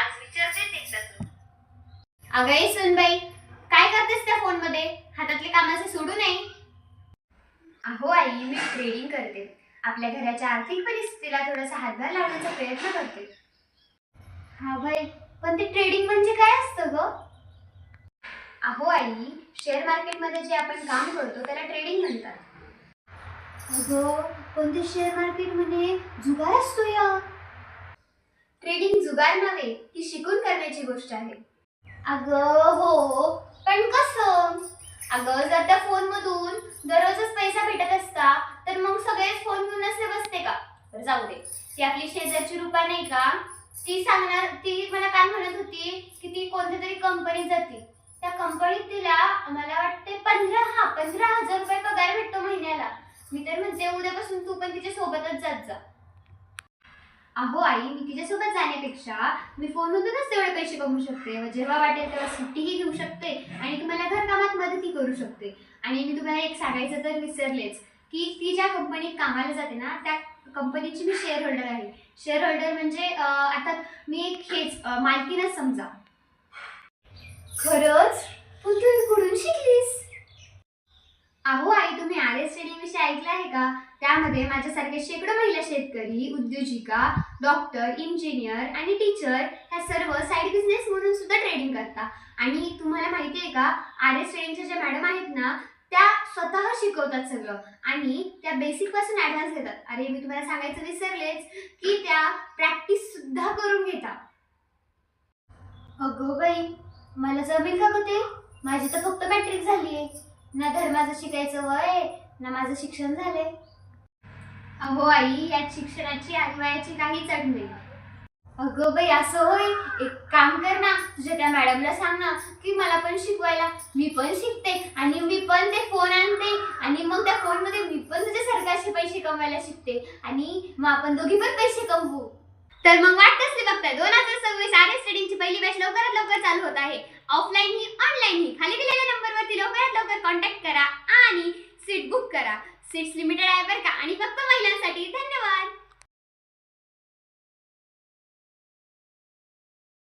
आज विचारतेच एकदा अगं ए सुनबाई काय करतेस त्या फोनमध्ये हातातले कामाचे सोडू नये अहो आई मी ट्रेडिंग करते. आपल्या घराच्या आर्थिक परिस्थितीला थोडासा हातभार लावण्याचा प्रयत्न करते. हा भाई पण ते ट्रेडिंग म्हणजे काय असतं ग? अहो आई शेअर मार्केटमध्ये जे आपण काम करतो त्याला ट्रेडिंग म्हणतात. अगं पण ते शेअर मार्केटमध्ये जुगार असतो या. ट्रेडिंग जुगार नव्हे ती शिकून करण्याची गोष्ट आहे. अगं हो पण कसं? अगं जर त्या फोन मधून दररोजच पैसा भेटत असता तर मग सगळेच फोन घेऊन नसले बसते का? तर जाऊ दे. ती आपली शेजारची रुपा नाही का? ती सांगणार ती मला काय म्हणत होती की ती कोणत्या तरी कंपनीत जाते. त्या कंपनीत तिला मला वाटते पंधरा हा पंधरा हजार रुपये पगार भेटतो महिन्याला. मी तर म्हणते उद्यापासून तू पण तिच्या सोबतच जात जा. अहो आई मी तिच्यासोबत जाण्यापेक्षा मी फोनमधूनच तेवढे पैसे कमवू शकते. व जेव्हा वाटेल तेव्हा सुट्टीही घेऊ शकते आणि तुम्हाला घरकामात मदतही करू शकते. आणि मी तुम्हाला एक सांगायचं तर विसरलेच की ती ज्या कंपनीत कामाला जाते ना त्या कंपनीची मी शेअर होल्डर आहे. शेअर होल्डर म्हणजे आता मी एक हेच मालकीनच समजा. खरंच? पण तू कुठून शिकलीस. अहो आई तुम्ही आर एस ट्रेडिंग विषयी ऐकलं आहे का? त्यामध्ये माझ्यासारखे शेकडो महिला शेतकरी उद्योजिका डॉक्टर इंजिनियर आणि टीचर ह्या सर्व साईड बिझनेस म्हणून सुद्धा ट्रेडिंग करता. आणि तुम्हाला माहिती आहे का आर एस ट्रेडिंगच्या ज्या मॅडम आहेत ना त्या स्वतः शिकवतात सगळं. आणि त्या बेसिकपासून ॲडव्हान्स घेतात. अरे मी तुम्हाला सांगायचं विसरलेच की त्या प्रॅक्टिस सुद्धा करून घेतात अगं बाई मला जमेल का होते माझी तर फक्त मॅट्रिक झाली आहे ना धर्माचं शिकायचं वय ना माझं शिक्षण झालंय. अहो आई यात शिक्षणाची आणि वयाची काहीच अट नाही अगं बाई असं होय? एक काम कर ना तुझ्या त्या मॅडमला सांग ना की मला पण शिकवायला. मी पण शिकते आणि मी पण ते फोन आणते. आणि मग त्या फोनमध्ये मी पण तुझ्या सरकारचे पैसे कमवायला शिकते. आणि मग आपण दोघी पण पैसे कमवू. तर मग वाट कसली बघताय दोन हजार सव्वीस आर एस ट्रेडिंगची पहिली बॅच लवकरात लवकर चालू होत आहे. ऑफलाईन ही ऑनलाईन ही. खाली दिलेल्या नंबरवरती लवकरात लवकर कॉन्टॅक्ट करा आणि सीट बुक करा. सीट्स लिमिटेड आहे बरं का? आणि फक्त